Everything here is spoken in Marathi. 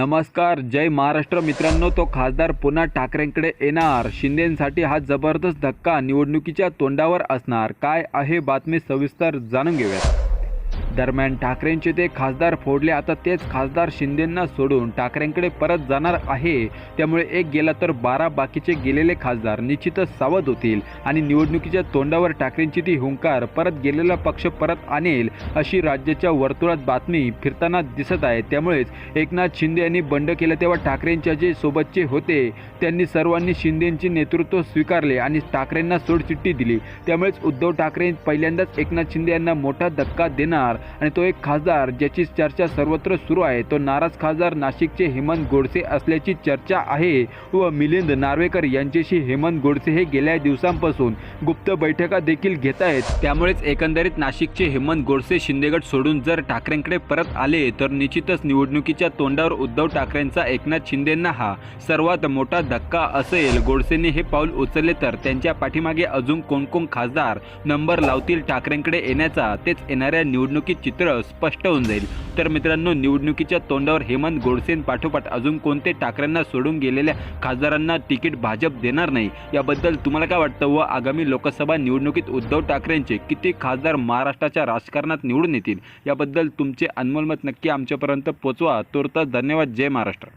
नमस्कार जय महाराष्ट्र. मित्रांनो तो खासदार पुन्हा ठाकरेंकडे येणार. शिंदेसाठी हा जबरदस्त धक्का निवडणुकीच्या तोंडावर असणार. काय आहे बातमी सविस्तर जाणून घेऊयात. दरम्यान ठाकरेंचे ते खासदार फोडले आता तेच खासदार शिंदेंना सोडून ठाकरेंकडे परत जाणार आहे. त्यामुळे एक गेला तर बारा बाकीचे गेलेले खासदार निश्चितच सावध होतील आणि निवडणुकीच्या तोंडावर ठाकरेंची ती हुंकार परत गेलेला पक्ष परत आणेल अशी राज्याच्या वर्तुळात बातमी फिरताना दिसत आहे. त्यामुळेच एकनाथ शिंदे यांनी बंड केलं तेव्हा ठाकरेंच्या जे सोबतचे होते त्यांनी सर्वांनी शिंदेंचे नेतृत्व स्वीकारले आणि ठाकरेंना सोडचिठ्ठी दिली. त्यामुळेच उद्धव ठाकरे पहिल्यांदाच एकनाथ शिंदे यांना मोठा धक्का देणार आणि तो एक खासदार ज्याची चर्चा सर्वत्र सुरू आहे. तो नाराज खासदार नाशिकचे हेमंत गोडसे असल्याची चर्चा आहे व मिलिंद नार्वेकर यांच्याशी हेमंत गोडसे हे गेल्या दिवसांपासून गुप्त बैठका देखील घेत आहेत. त्यामुळेच एकंदरीत नाशिकचे हेमंत गोडसे शिंदेगड सोडून जर ठाकरेंकडे परत आले तर निश्चितच निवडणुकीच्या तोंडावर उद्धव ठाकरेंचा एकनाथ शिंदेंना हा सर्वात मोठा धक्का असेल. गोडसेने हे पाऊल उचलले तर त्यांच्या पाठीमागे अजून कोण कोण खासदार नंबर लावतील ठाकरेंकडे येण्याचा तेच येणाऱ्या निवडणुकीत चित्र स्पष्ट होऊन जाईल. तर मित्रांनो निवडणुकीच्या तोंडावर हेमंत गोडसेन पाठोपाठ अजून कोणते ठाकरेंना सोडून गेलेल्या खासदारांना तिकीट भाजप देणार नाही? याबद्दल तुम्हाला काय वाटतं व आगामी लोकसभा निवडणुकीत उद्धव ठाकरेंचे किती खासदार महाराष्ट्राच्या राजकारणात निवडून येतील? याबद्दल तुमचे अनमोल मत नक्की आमच्यापर्यंत पोचवा. तुर्तास धन्यवाद. जय महाराष्ट्र.